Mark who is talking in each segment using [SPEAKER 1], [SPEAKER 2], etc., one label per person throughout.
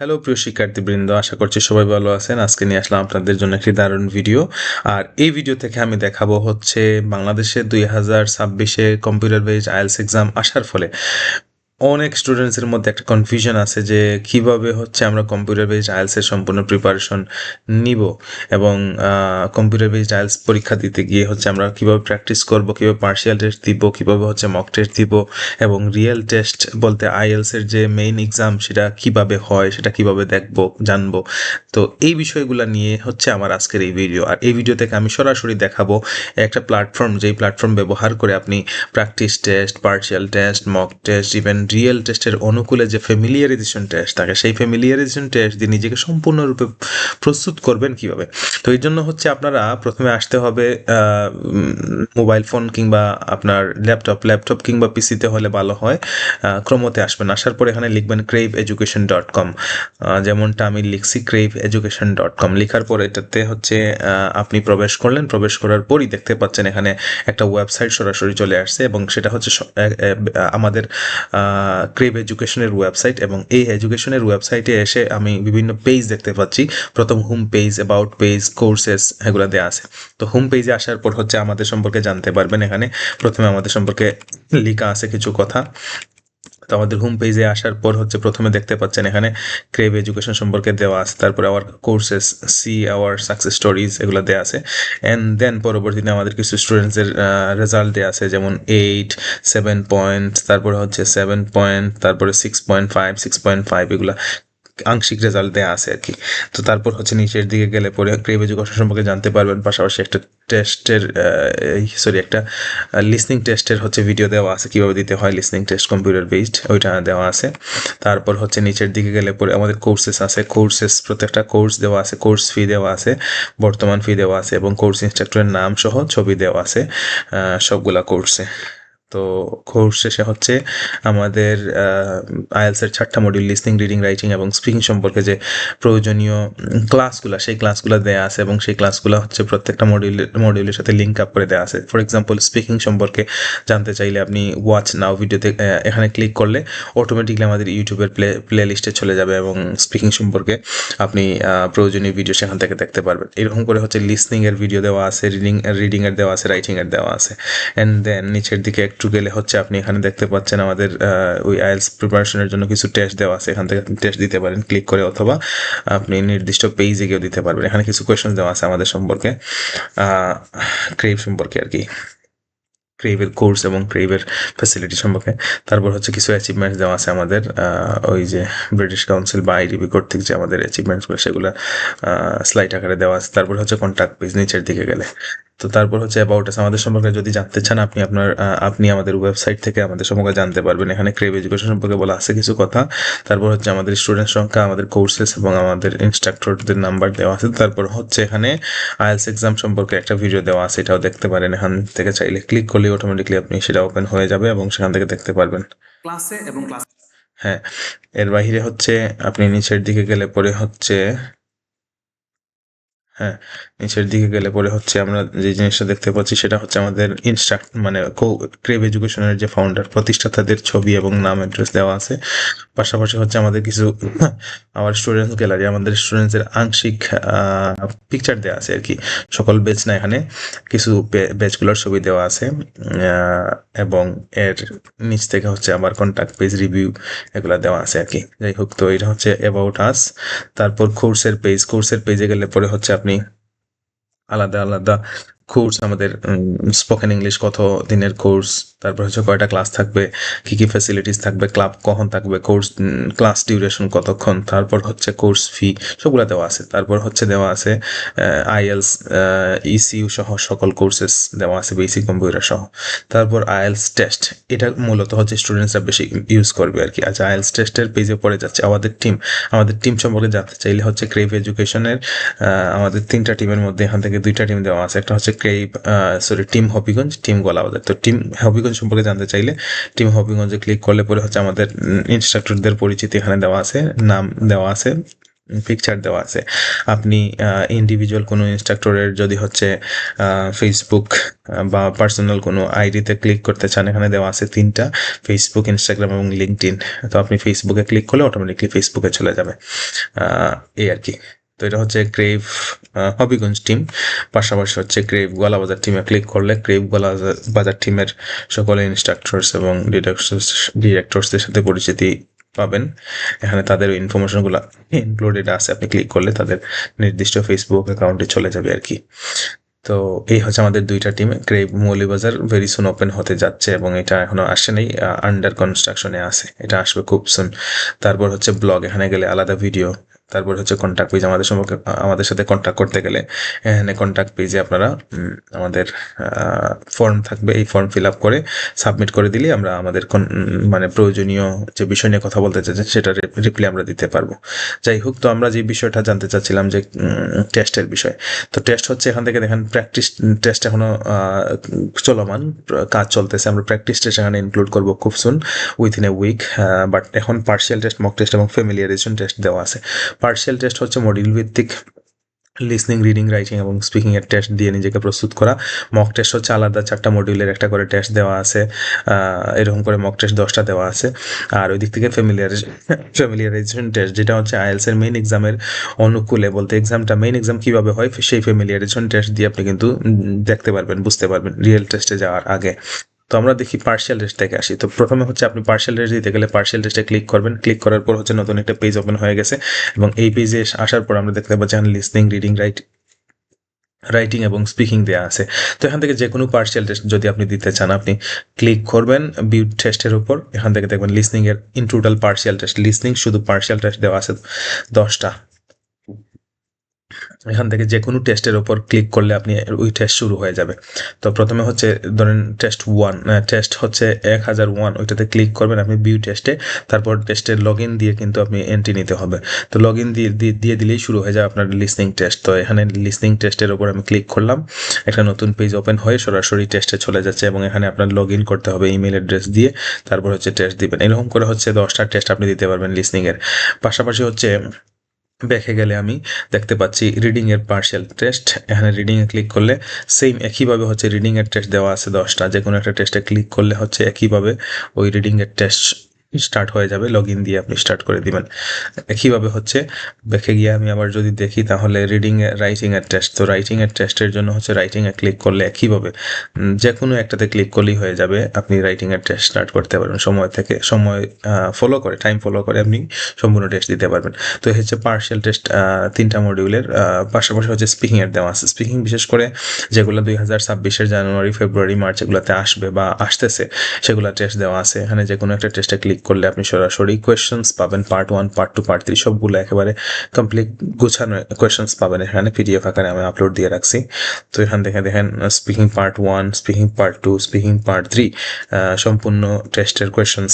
[SPEAKER 1] Hello প্রিয় শিক্ষার্থীবৃন্দ, আশা করছি সবাই ভালো আছেন। আজকে নিয়ে আসলাম আপনাদের জন্য একটি দারুণ ভিডিও। আর এই ভিডিও থেকে আমি দেখাবো হচ্ছে বাংলাদেশে দুই হাজার ছাব্বিশে কম্পিউটার বেজ আইএলস এক্সাম আসার ফলে। অনেক স্টুডেন্টসের মধ্যে একটা কনফিউশন আছে যে কীভাবে হচ্ছে আমরা কম্পিউটার বেসড আইএলসের সম্পূর্ণ প্রিপারেশন নিব এবং কম্পিউটার বেসড আইএলস পরীক্ষা দিতে গিয়ে হচ্ছে আমরা কীভাবে প্র্যাকটিস করব, কীভাবে পার্শিয়াল টেস্ট দিব, কীভাবে হচ্ছে মক টেস্ট দিব এবং রিয়েল টেস্ট বলতে আইএলসের যে মেইন এক্সাম সেটা কীভাবে হয়, সেটা কীভাবে দেখব, জানব। তো এই বিষয়গুলো নিয়ে হচ্ছে আমার আজকের এই ভিডিও আর এই ভিডিও থেকে আমি সরাসরি দেখাবো একটা প্ল্যাটফর্ম যেই প্ল্যাটফর্ম ব্যবহার করে আপনি practice test partial test mock test even real টেস্টের অনুকূলে যে ফ্যামিলিয়ারাইজেশন টেস্ট থাকে, সেই ফ্যামিলিয়ারাইজেশন টেস্ট দিয়ে নিজেকে সম্পূর্ণরূপে প্রস্তুত করবেন কীভাবে? তো এই জন্য হচ্ছে আপনারা প্রথমে আসতে হবে মোবাইল ফোন কিংবা আপনার ল্যাপটপ ল্যাপটপ কিংবা পিসিতে হলে ভালো হয় ক্রমতে আসবেন। আসার পর এখানে লিখবেন ক্রেভ এডুকেশন ডট কম যেমনটা আমি লিখছি ক্রেভ এডুকেশন ডট কম লেখার পর এটাতে হচ্ছে আপনি প্রবেশ করলেন, প্রবেশ করার পরই দেখতে পাচ্ছেন এখানে একটা ওয়েবসাইট সরাসরি চলে আসছে এবং সেটা হচ্ছে আমাদের ক্রেভ এডুকেশনের ওয়েবসাইট এবং এই এডুকেশনের ওয়েবসাইটে এসে আমি বিভিন্ন পেজ দেখতে পাচ্ছি। প্রথম home page about page courses এগুলো দেওয়া আছে। তো হোম পেজে আসার পর হচ্ছে আমাদের সম্পর্কে জানতে পারবেন এখানে। প্রথমে আমাদের সম্পর্কে লেখা আছে কিছু কথা। তো আমাদের হোম পেজে আসার পর হচ্ছে প্রথমে দেখতে পাচ্ছেন এখানে ক্রেভ এডুকেশন সম্পর্কে দেওয়া আছে। তারপরে our courses see our success stories এগুলো দেওয়া আছে। অ্যান্ড দেন পরবর্তীতে আমাদের কিছু স্টুডেন্টসের রেজাল্ট দেওয়া আছে, যেমন এইট সেভেন পয়েন্ট তারপরে হচ্ছে সেভেন পয়েন্ট তারপরে six point five six point five এগুলো আংশিক রেজাল্ট দেওয়া আছে আর কি। তো তারপর হচ্ছে নিচের দিকে গেলে পরে ক্রেভ এডুকেশন সম্পর্কে জানতে পারবেন, পাশাপাশি একটা টেস্টের সরি একটা লিসনিং টেস্টের হচ্ছে ভিডিও দেওয়া আছে, কীভাবে দিতে হয় লিসনিং টেস্ট কম্পিউটার বেসড ওইটা দেওয়া আছে। তারপর হচ্ছে নিচের দিকে গেলে পরে আমাদের কোর্সেস আছে কোর্সেস প্রত্যেকটা কোর্স দেওয়া আছে কোর্স ফি দেওয়া আছে, বর্তমান ফি দেওয়া আছে এবং কোর্স ইনস্ট্রাক্টরের নাম সহ ছবি দেওয়া আছে সবগুলা কোর্সে তো কোর্স শেষে হচ্ছে আমাদের আইএলসের চারটা মডিউল লিসনিং রিডিং রাইটিং এবং স্পিকিং সম্পর্কে যে প্রয়োজনীয় ক্লাসগুলো সেই ক্লাসগুলো দেওয়া আছে এবং সেই ক্লাসগুলো হচ্ছে প্রত্যেকটা মডিউলের মডিউলের সাথে লিঙ্ক আপ করে দেওয়া আছে। ফর এক্সাম্পল স্পিকিং সম্পর্কে জানতে চাইলে আপনি ওয়াচ নাও ভিডিওতে এখানে ক্লিক করলে অটোমেটিকলি আমাদের ইউটিউবের প্লে প্লে লিস্টে চলে যাবে এবং স্পিকিং সম্পর্কে আপনি প্রয়োজনীয় ভিডিও সেখান থেকে দেখতে পারবেন। এরকম করে হচ্ছে লিসনিংয়ের ভিডিও দেওয়া আছে রিডিং রিডিংয়ের দেওয়া আছে রাইটিংয়ের দেওয়া আছে। অ্যান্ড দেন নিচের দিকে একটু গেলে হচ্ছে আপনি এখানে দেখতে পাচ্ছেন আমাদের ওই আইএলস প্রিপারেশনের জন্য কিছু টেস্ট দেওয়া আছে। এখান থেকে আপনি টেস্ট দিতে পারেন ক্লিক করে অথবা আপনি নির্দিষ্ট পেজে গিয়েও দিতে পারবেন। এখানে কিছু কোয়েশন দেওয়া আছে আমাদের সম্পর্কে ক্রেভ সম্পর্কে আর কি। ক্রেভের কোর্স এবং ক্রেভের ফ্যাসিলিটি সম্পর্কে। তারপর হচ্ছে কিছু অ্যাচিভমেন্টস দেওয়া আছে আমাদের ওই যে ব্রিটিশ কাউন্সিল বা আইডিবি কর্তৃক যে আমাদের অ্যাচিভমেন্টসগুলো সেগুলো স্লাইড আকারে দেওয়া আছে। তারপর হচ্ছে কন্ট্যাক্ট পেজ নিচের দিকে গেলে। তো তারপর হচ্ছে অ্যাবাউট আস আমাদের সম্পর্কে যদি জানতে চান, আপনি আপনার আপনি আমাদের ওয়েবসাইট থেকে আমাদের সম্পর্কে জানতে পারবেন। এখানে ক্রেভ এডুকেশন সম্পর্কে বলা আছে কিছু কথা। তারপর হচ্ছে আমাদের স্টুডেন্ট সংখ্যা, আমাদের কোর্সেস এবং আমাদের ইনস্ট্রাক্টরদের নাম্বার দেওয়া আছে। তারপর হচ্ছে এখানে আইএলস এক্সাম সম্পর্কে একটা ভিডিও দেওয়া আছে। এটাও দেখতে পারেন। এখান থেকে চাইলে ক্লিক করলে অটোমেটিকলি আপনি সেটা ওপেন হয়ে যাবে এবং সেখান থেকে দেখতে পারবেন।
[SPEAKER 2] ক্লাসে এবং ক্লাস।
[SPEAKER 1] হ্যাঁ এর বাইরে হচ্ছে আপনি নিচের দিকে গেলে পরে হচ্ছে হ্যাঁ নিচের দিকে গেলে পরে হচ্ছে আমরা যে জিনিসটা দেখতে পাচ্ছি সেটা হচ্ছে আমাদের ইনস্ট্রাক্ট মানে ক্রেভ এডুকেশনের যে ফাউন্ডার প্রতিষ্ঠাতাদের ছবি এবং নাম অ্যাড্রেস দেওয়া আছে। পাশাপাশি হচ্ছে আমাদের কিছু আমার স্টুডেন্টস গ্যালারি আমাদের স্টুডেন্টসের আংশিক পিকচার দেওয়া আছে আর কি সকল বেচ না এখানে, কিছু বেচগুলোর ছবি দেওয়া আছে। এবং এর নিচ থেকে হচ্ছে আমার কন্ট্যাক্ট পেজ রিভিউ এগুলো দেওয়া আছে আর কি যাই হোক, তো এটা হচ্ছে অ্যাবাউট আস তারপর কোর্সের পেজ কোর্সের পেজে গেলে পরে হচ্ছে আপনি আলাদা আলাদা কোর্স আমাদের স্পোকেন ইংলিশ কত দিনের কোর্স তারপর হচ্ছে কয়টা ক্লাস থাকবে, কি কি ফ্যাসিলিটিস থাকবে ক্লাব কখন থাকবে কোর্স ক্লাস ডিউরেশন কতক্ষণ, তারপর হচ্ছে কোর্স ফি সবগুলো দেওয়া আছে। তারপর হচ্ছে দেওয়া আছে আইএলস ইসিউ E সহ সকল কোর্সেস দেওয়া আছে বেসিক কম্পিউটার সহ। তারপর আইএলস টেস্ট এটা মূলত হচ্ছে স্টুডেন্টসরা বেশি ইউজ করবে আর কি আচ্ছা আইএলস টেস্টের পেজে পড়ে যাচ্ছে আমাদের টিম আমাদের টিম সম্পর্কে জানতে চাইলে হচ্ছে ক্রেভ এডুকেশনের আমাদের তিনটা টিমের মধ্যে এখান থেকে দুইটা টিম দেওয়া আছে। একটা হচ্ছে Crave sorry team Habiganj team Golabazar তো টিম হবিগঞ্জ সম্পর্কে জানতে চাইলে টিম হবিগঞ্জে ক্লিক করলে পরে হচ্ছে আমাদের ইনস্ট্রাক্টরদের পরিচিতি এখানে দেওয়া আছে, নাম দেওয়া আছে পিকচার দেওয়া আছে। আপনি ইন্ডিভিজুয়াল কোনো ইনস্ট্রাক্টরের যদি হচ্ছে ফেসবুক বা পার্সোনাল কোনো আইডিতে ক্লিক করতে চান, এখানে দেওয়া আছে তিনটা ফেসবুক ইনস্টাগ্রাম এবং লিঙ্কড তো আপনি ফেসবুকে ক্লিক করলে অটোমেটিকলি ফেসবুকে চলে যাবে। এই আর কি। তো এটা হচ্ছে ক্রেভ হবিগঞ্জ টিম পাশাপাশি হচ্ছে ক্রেভ গলাবাজার টিমে ক্লিক করলে ক্রেভ গলাবাজার বাজার টিমের সকলে ইনস্ট্রাক্টরস এবং ডিরেক্টরস ডিরেক্টরসদের সাথে পরিচিতি পাবেন। এখানে তাদের ইনফরমেশনগুলো ইনক্লুডেড আছে। আপনি ক্লিক করলে তাদের নির্দিষ্ট ফেসবুক অ্যাকাউন্টে চলে যাবে আর কি। তো এই হচ্ছে আমাদের দুইটা team Crave Moulvibazar very soon open হতে যাচ্ছে এবং এটা এখনও আসে নেই আন্ডার কনস্ট্রাকশনে আছে। এটা আসবে খুব সুন তারপর হচ্ছে ব্লগ এখানে গেলে আলাদা ভিডিও তারপর হচ্ছে কন্ট্যাক্ট পেজ আমাদের সম্পর্কে আমাদের সাথে কন্ট্যাক্ট করতে গেলে, এখানে কন্ট্যাক্ট পেজে আপনারা আমাদের ফর্ম থাকবে। এই ফর্ম ফিল আপ করে সাবমিট করে দিলে আমরা আমাদের মানে প্রয়োজনীয় যে বিষয় নিয়ে কথা বলতে চাচ্ছেন সেটা রিপ্লাই আমরা দিতে পারব। যাই হোক, তো আমরা যে বিষয়টা জানতে চাচ্ছিলাম যে টেস্টের বিষয়, তো টেস্ট হচ্ছে এখান থেকে দেখেন প্র্যাকটিস টেস্ট এখনও চলমান, কাজ চলতেছে। আমরা প্র্যাকটিস টেস্ট এখানে ইনক্লুড করব খুব soon within a week but এখন পার্সিয়াল টেস্ট মক টেস্ট এবং ফ্যামিলিয়ারাইজেশন টেস্ট দেওয়া আছে। পার্সিয়াল টেস্ট হচ্ছে মডিউল ভিত্তিক লিসনিং রিডিং রাইটিং এবং স্পিকিং এর টেস্ট দিয়ে নিজেকে প্রস্তুত করা। মক টেস্ট হচ্ছে আলাদা চারটা মডিউলের একটা করে টেস্ট দেওয়া আছে। এরকম করে মক টেস্ট দশটা দেওয়া আছে। আর ওই দিক থেকে ফ্যামিলিয়ার ফ্যামিলিয়ারাইজেশন টেস্ট যেটা হচ্ছে আইএলস এর মেইন এক্সামের অনুকূলে বলতে এক্সামটা মেইন এক্সাম কীভাবে হয়, সেই ফ্যামিলিয়ারাইজেশন টেস্ট দিয়ে আপনি কিন্তু দেখতে পারবেন, বুঝতে পারবেন রিয়েল টেস্টে যাওয়ার আগে। তো আমরা দেখি পার্সিয়াল টেস্ট থেকে আসি। তো প্রথমে হচ্ছে আপনি পার্সিয়াল টেস্ট দিতে গেলে পার্সিয়াল রেস্টে ক্লিক করবেন। ক্লিক করার পর হচ্ছে নতুন একটা পেজ ওপেন হয়ে গেছে এবং এই পেজে আসার পর আমরা দেখতে পাচ্ছি লিসনিং রিডিং রাইট রাইটিং এবং স্পিকিং দেওয়া আছে। তো এখান থেকে যে কোনো পার্সিয়াল টেস্ট যদি আপনি দিতে চান, আপনি ক্লিক করবেন বিউট টেস্টের উপর। এখান থেকে দেখবেন লিসনিং এর in total partial test listening শুধু পার্সিয়াল টেস্ট দেওয়া আছে দশটা। এখান থেকে যে কোনো টেস্টের উপর ক্লিক করলে আপনি ওই টেস্ট শুরু হয়ে যাবে। তো প্রথমে হচ্ছে ধরেন টেস্ট ওয়ান টেস্ট হচ্ছে এক হাজার ওয়ান ওইটাতে ক্লিক করবেন আপনি বিউ টেস্টে তারপর টেস্টের লগ ইন দিয়ে কিন্তু আপনি এন্ট্রি নিতে হবে। তো লগ ইন দিয়ে, দিয়ে- দিলেই শুরু হয়ে যাবে আপনার লিসনিং টেস্ট তো এখানে লিসনিং টেস্টের উপর আমি ক্লিক করলাম। একটা নতুন পেজ ওপেন হয়ে সরাসরি টেস্টে চলে যাচ্ছে এবং এখানে আপনার লগ ইন করতে হবে ইমেল অ্যাড্রেস দিয়ে, তারপর হচ্ছে টেস্ট দিবেন। এরকম করে হচ্ছে দশটা টেস্ট আপনি দিতে পারবেন লিসনিংয়ের পাশাপাশি হচ্ছে দেখে গেলে আমি দেখতে পাচ্ছি রিডিং এর পার্সিয়াল টেস্ট এখানে রিডিং এ ক্লিক করলে সেম একইভাবে হচ্ছে রিডিং এর টেস্ট দেওয়া আছে দশটা। যে কোনো একটা টেস্টে ক্লিক করলে হচ্ছে একইভাবে ওই রিডিং এর টেস্ট স্টার্ট হয়ে যাবে লগ ইন দিয়ে আপনি স্টার্ট করে দিবেন। একইভাবে হচ্ছে? দেখে গিয়ে আমি আবার যদি দেখি তাহলে রিডিং রাইটিং এর টেস্ট তো রাইটিং এর টেস্টের জন্য হচ্ছে রাইটিং এ ক্লিক করলে একইভাবে যে কোনো একটাতে ক্লিক করলেই হয়ে যাবে, আপনি রাইটিং এর টেস্ট স্টার্ট করতে পারবেন। সময় থেকে, সময় ফলো করে টাইম ফলো করে আপনি সম্পূর্ণ টেস্ট দিতে পারবেন। তো হচ্ছে পার্সিয়াল টেস্ট তিনটা মডিউলের পাশাপাশি হচ্ছে স্পিকিং এর দেওয়া আছে। স্পিকিং বিশেষ করে যেগুলো দুই হাজার ছাব্বিশের জানুয়ারি, ফেব্রুয়ারি, মার্চ এগুলোতে আসবে বা আসতেছে, সেগুলো টেস্ট দেওয়া আছে। এখানে যে কোনো একটা টেস্টে ক্লিক করলে আপনি সরাসরি কোয়েশ্চেন্স পাবেন part one part two part three সবগুলো একেবারে কমপ্লিট গুছানো কোয়েশ্চেন্স পাবেন এখানে পিডিএফ আকারে আমি আপলোড দিয়ে রাখছি। তো এখান থেকে দেখেন speaking part one speaking part two speaking part three সম্পূর্ণ টেস্টের কোয়েশ্চেন্স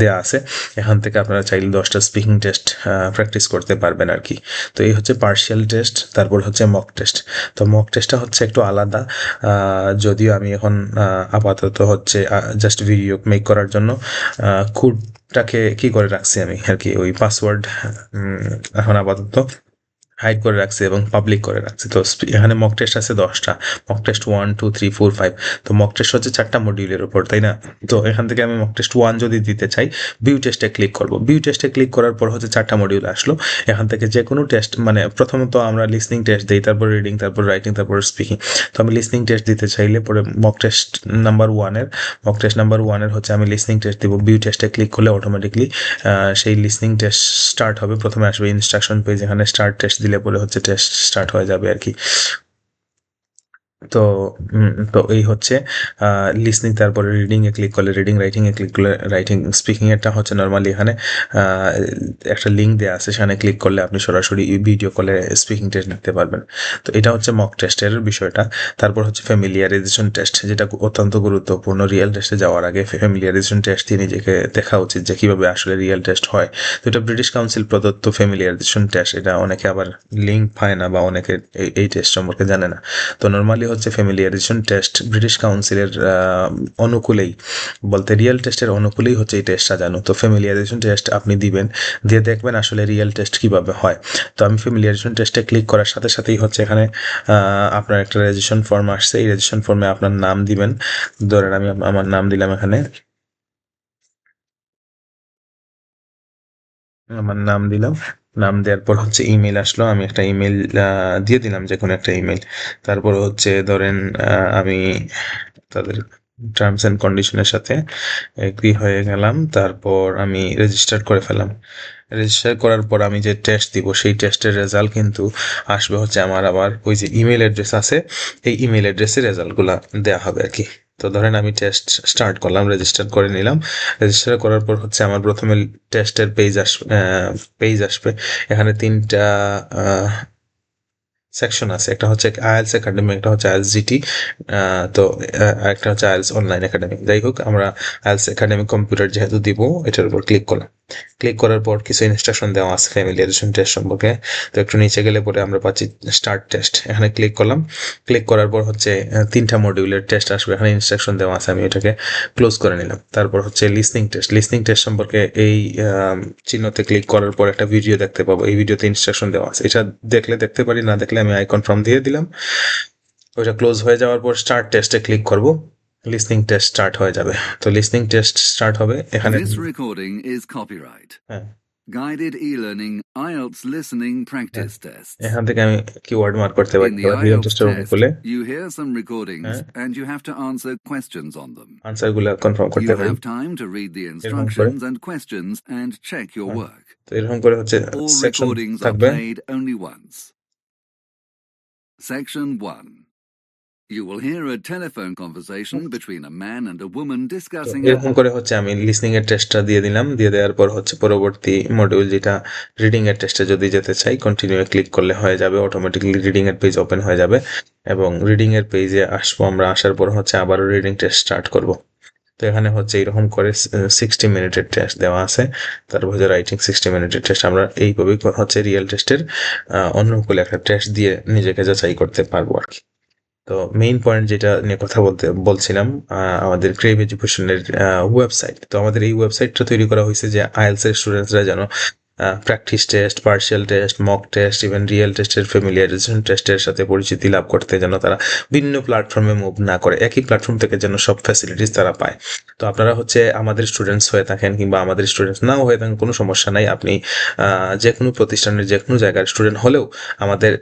[SPEAKER 1] দেওয়া আছে। এখান থেকে আপনারা চাইলে দশটা স্পিকিং টেস্ট প্র্যাকটিস করতে পারবেন আর কি। তো এই হচ্ছে পার্সিয়াল টেস্ট তারপর হচ্ছে মক টেস্ট তো মক টেস্টটা হচ্ছে একটু আলাদা যদিও আমি এখন আপাতত হচ্ছে জাস্ট ভিডিও মেক করার জন্য কোডটাকে কি করে রাখছি আমি? আর কি ওই পাসওয়ার্ড এখন আপাতত হাইড করে রাখছি এবং পাবলিক করে রাখছি। তো এখানে মক টেস্ট আছে দশটা। Mock test one two three four five তো মক টেস্ট হচ্ছে চারটা মডিউলের উপর, তাই না? তো এখান থেকে আমি মক টেস্ট ওয়ান যদি দিতে চাই বিউ টেস্টে ক্লিক করব। বিউ টেস্টে ক্লিক করার পর হচ্ছে চারটা মডিউল আসলো। এখান থেকে যে কোনো টেস্ট মানে প্রথমত আমরা লিসনিং টেস্ট দিই, তারপর রিডিং তারপর রাইটিং তারপর স্পিকিং তো আমি লিসনিং টেস্ট দিতে চাইলে পরে মক টেস্ট নাম্বার ওয়ানের মক টেস্ট নাম্বার ওয়ানের হচ্ছে আমি লিসনিং টেস্ট দিব। বিউ টেস্টে ক্লিক করলে অটোমেটিকলি সেই লিসনিং টেস্ট স্টার্ট হবে। প্রথমে আসবে ইনস্ট্রাকশন পেজ এখানে স্টার্ট টেস্ট দিলে পরে হচ্ছে টেস্ট স্টার্ট হয়ে যাবে আর কি। তো তো এই হচ্ছে লিসনিং তারপরে রিডিং এ ক্লিক করলে রিডিং রাইটিং এ ক্লিক করলে রাইটিং স্পিকিং এরটা হচ্ছে নর্মালি এখানে একটা লিঙ্ক দেওয়া আছে, সেখানে ক্লিক করলে আপনি সরাসরি ভিডিও কলে স্পিকিং টেস্ট নিতে পারবেন। তো এটা হচ্ছে মক টেস্টের বিষয়টা। তারপর হচ্ছে ফ্যামিলিয়ারাইজেশন টেস্ট যেটা অত্যন্ত গুরুত্বপূর্ণ। রিয়েল টেস্টে যাওয়ার আগে ফ্যামিলিয়ারাইজেশন টেস্ট দিয়ে নিজেকে দেখা উচিত যে কীভাবে আসলে রিয়েল টেস্ট হয়। তো এটা ব্রিটিশ কাউন্সিল প্রদত্ত ফ্যামিলিয়ারাইজেশন টেস্ট এটা অনেকে আবার লিঙ্ক পায় না বা অনেকে এই- টেস্ট সম্পর্কে জানে না। তো নর্মালি বেসিক্যালি হচ্ছে ফ্যামিলিয়ারেশন টেস্ট ব্রিটিশ কাউন্সিলের অনুকূলেই। বলতে রিয়েল টেস্টের অনুকূলেই হচ্ছে এই টেস্ট সাজানো। তো ফ্যামিলিয়ারেশন টেস্ট আপনি দিবেন, দিয়ে দেখবেন আসলে রিয়েল টেস্ট কীভাবে হয়। তো আমি ফ্যামিলিয়ারেশন টেস্টে ক্লিক করার সাথে সাথেই হচ্ছে এখানে আপনার একটা রেজিস্ট্রেশন ফর্ম আসছে। এই রেজিস্ট্রেশন ফর্মে আপনার নাম দিবেন। ধরেন আমি আমার নাম দিলাম এখানে। আমার নাম দিলাম। নাম দেওয়ার পর হচ্ছে ইমেল আসলো। আমি একটা ইমেল দিয়ে দিলাম যে কোনো একটা ইমেল তারপর হচ্ছে ধরেন আমি তাদের টার্মস অ্যান্ড কন্ডিশনের সাথে এগ্রি হয়ে গেলাম। তারপর আমি রেজিস্টার করে ফেলাম রেজিস্টার করার পর আমি যে টেস্ট দিব, সেই টেস্টের রেজাল্ট কিন্তু আসবে হচ্ছে আমার আবার ওই যে ইমেল অ্যাড্রেস আছে, এই ইমেল অ্যাড্রেসে রেজাল্টগুলো দেওয়া হবে আর কি। তো ধরেন আমি টেস্ট স্টার্ট করলাম রেজিস্টার করে নিলাম। রেজিস্টার করার পর হচ্ছে আমার প্রথমে টেস্টের পেজ আসবে পেজ আসবে। এখানে তিনটা সেকশন আছে। একটা হচ্ছে আয়েলস একাডেমি, একটা হচ্ছে আয়েলস জিটি তো একটা হচ্ছে আয়েলস অনলাইন একাডেমি। যাই হোক, আমরা আয়েলস একাডেমি কম্পিউটার যেহেতু দিব, এটার উপর ক্লিক করলাম। ক্লিক করার পর কিছু ইনস্ট্রাকশন দেওয়া আছে ফ্যামিলি ফ্যামিলিয়ারেশন টেস্ট সম্পর্কে। তো একটু নিচে গেলে পরে আমরা পাচ্ছি স্টার্ট টেস্ট এখানে ক্লিক করলাম। ক্লিক করার পর হচ্ছে তিনটা মডিউলের টেস্ট আসবে। এখানে ইনস্ট্রাকশন দেওয়া আছে, আমি এটাকে ক্লোজ করে নিলাম। তারপর হচ্ছে লিসনিং টেস্ট লিসনিং টেস্ট সম্পর্কে এই চিহ্নতে ক্লিক করার পর একটা ভিডিও দেখতে পাবো। এই ভিডিওতে ইনস্ট্রাকশন দেওয়া আছে। এটা দেখলে দেখতে পারি, না দেখলে আমি আইকন ফর্ম দিয়ে দিলাম। ওইটা ক্লোজ হয়ে যাওয়ার পর স্টার্ট টেস্টে ক্লিক করব। লিসনিং টেস্ট স্টার্ট হয়ে যাবে তো লিসনিং টেস্ট স্টার্ট হবে এখানে
[SPEAKER 2] This recording is copyright.
[SPEAKER 1] হ্যাঁ
[SPEAKER 2] Guided e-learning IELTS listening practice tests.
[SPEAKER 1] এখান থেকে আমি কিওয়ার্ড মার্ক করতে পারি
[SPEAKER 2] IELTS
[SPEAKER 1] টেস্টের
[SPEAKER 2] test, you hear some recordings and you have to answer questions on them.
[SPEAKER 1] আনসারগুলো কনফার্ম করতে
[SPEAKER 2] You have time to read the instructions and questions and check your work.
[SPEAKER 1] তো এরকম করে হচ্ছে সেকশন থাকবে
[SPEAKER 2] only once. Section 1. You will hear a telephone conversation between a man and a woman discussing
[SPEAKER 1] এরকম করে হচ্ছে আমি লিসনিং এর টেস্টটা দিয়ে দিলাম। দিয়ে দেওয়ার পর হচ্ছে পরবর্তী মডিউল যেটা রিডিং এর টেস্টে যদি যেতে চাই কন্টিনিউ ক্লিক করলে হয়ে যাবে অটোমেটিকলি রিডিং এর পেজ ওপেন হয়ে যাবে এবং রিডিং এর পেজে আসব আমরা, আসার পর হচ্ছে আবারও রিডিং টেস্ট স্টার্ট করব। তো এখানে হচ্ছে এরকম করে সিক্সটি মিনিটের টেস্ট দেওয়া আছে। তারপর হচ্ছে রাইটিং সিক্সটি মিনিটের টেস্ট আমরা এইভাবেই হচ্ছে রিয়েল টেস্টের অন্য অনুকূলে একটা টেস্ট দিয়ে নিজেকে যাচাই করতে পারব আর কি। তো মেইন পয়েন্ট যেটা নিয়ে কথা বলতে, বলছিলাম আমাদের ক্রেভ এডুকেশনের ওয়েবসাইট তো আমাদের এই ওয়েবসাইটটা তৈরি করা হয়েছে যে আইএলস এর স্টুডেন্টসরা যেন practice test partial test mock test even real টেস্টের ফ্যামিলিয়ারাইজেশন টেস্টের সাথে পরিচিতি লাভ করতে যেন তারা ভিন্ন প্ল্যাটফর্মে মুভ না করে, একই প্ল্যাটফর্ম থেকে যেন সব ফ্যাসিলিটিস তারা পায়। তো আপনারা হচ্ছে আমাদের স্টুডেন্টস হয়ে থাকেন কিংবা আমাদের স্টুডেন্টস নাও হয়ে থাকেন, কোনো সমস্যা নাই। আপনি যে কোনো প্রতিষ্ঠানের যে কোনো জায়গার স্টুডেন্ট হলেও আমাদের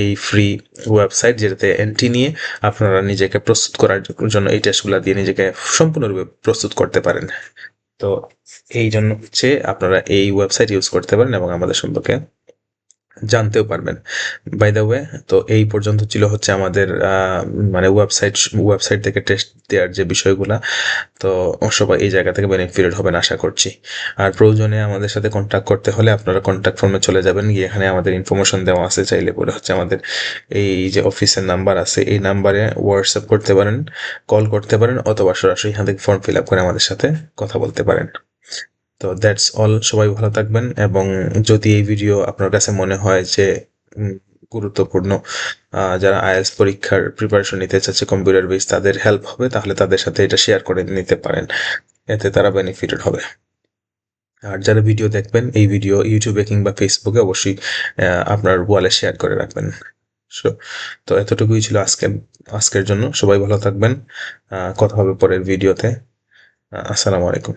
[SPEAKER 1] এই ফ্রি ওয়েবসাইট যেটাতে এন্ট্রি নিয়ে আপনারা নিজেকে প্রস্তুত করার জন্য এই টেস্টগুলো দিয়ে নিজেকে সম্পূর্ণরূপে প্রস্তুত করতে পারেন। তো এই জন্য হচ্ছে আপনারা এই ওয়েবসাইট ইউজ করতে পারেন এবং আমাদের সম্পর্কে জানতেও পারবেন। বাই দ্য ওয়ে তো এই পর্যন্ত ছিল হচ্ছে আমাদের মানে ওয়েবসাইট ওয়েবসাইট থেকে টেস্ট দেওয়ার যে বিষয়গুলা। তো সবাই এই জায়গা থেকে বেনিফিটেড হবেন আশা করছি। আর প্রয়োজনে আমাদের সাথে কন্ট্যাক্ট করতে হলে আপনারা কন্ট্যাক্ট ফর্মে চলে যাবেন। গিয়ে এখানে আমাদের ইনফরমেশন দেওয়া আছে। চাইলে পরে হচ্ছে আমাদের এই যে অফিসের নাম্বার আছে, এই নাম্বারে হোয়াটসঅ্যাপ করতে পারেন কল করতে পারেন, অথবা সরাসরি এখান থেকে ফর্ম ফিল আপ করে আমাদের সাথে কথা বলতে পারেন। তো দ্যাটস অল সবাই ভালো থাকবেন এবং যদি এই ভিডিও আপনার কাছে মনে হয় যে গুরুত্বপূর্ণ যারা আইএলস পরীক্ষার প্রিপারেশন নিতে চাচ্ছে কম্পিউটার বেস তাদের হেল্প হবে তাহলে তাদের সাথে এটা শেয়ার করে নিতে পারেন। এতে তারা বেনিফিটেড হবে। আর যারা ভিডিও দেখবেন এই ভিডিও ইউটিউবে কিংবা ফেসবুকে অবশ্যই আপনার ওয়ালে শেয়ার করে রাখবেন। So, তো এতটুকুই ছিল আজকে আজকের জন্য। সবাই ভালো থাকবেন। কথা হবে পরের ভিডিওতে আসসালামু আলাইকুম।